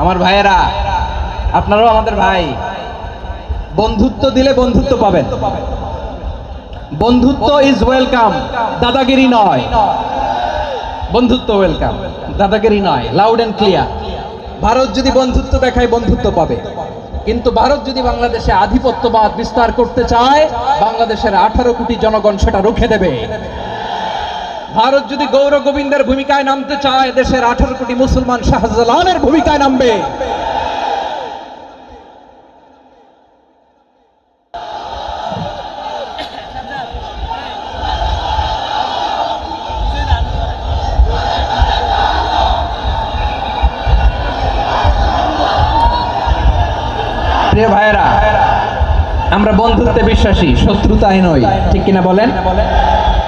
আমার ভাইয়েরা, আপনারাও আমাদের ভাই। বন্ধুত্ব দিলে বন্ধুত্ব পাবেন। বন্ধুত্ব ইজ ওয়েলকাম দাদাগিরি নয়। বন্ধুত্ব ওয়েলকাম দাদাগিরি নয় লাউড অ্যান্ড ক্লিয়ার ভারত যদি বন্ধুত্ব দেখায়, বন্ধুত্ব পাবে। কিন্তু ভারত যদি বাংলাদেশে আধিপত্যবাদ বিস্তার করতে চায়, বাংলাদেশের আঠারো কোটি জনগণ সেটা রুখে দেবে। ভারত যদি গৌর গোবিন্দের ভূমিকায় নামতে চায়, দেশের আঠারো কোটি মুসলমান শাহজালানের ভূমিকায় নামবে। ভাইয়েরা, আমরা বন্ধুত্বে বিশ্বাসী শত্রুতায় নই ঠিক কিনা বলেন?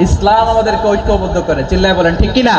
ইসলাম আমাদেরকে ঐক্যবদ্ধ করে। চিল্লায় বলেন ঠিক কিনা?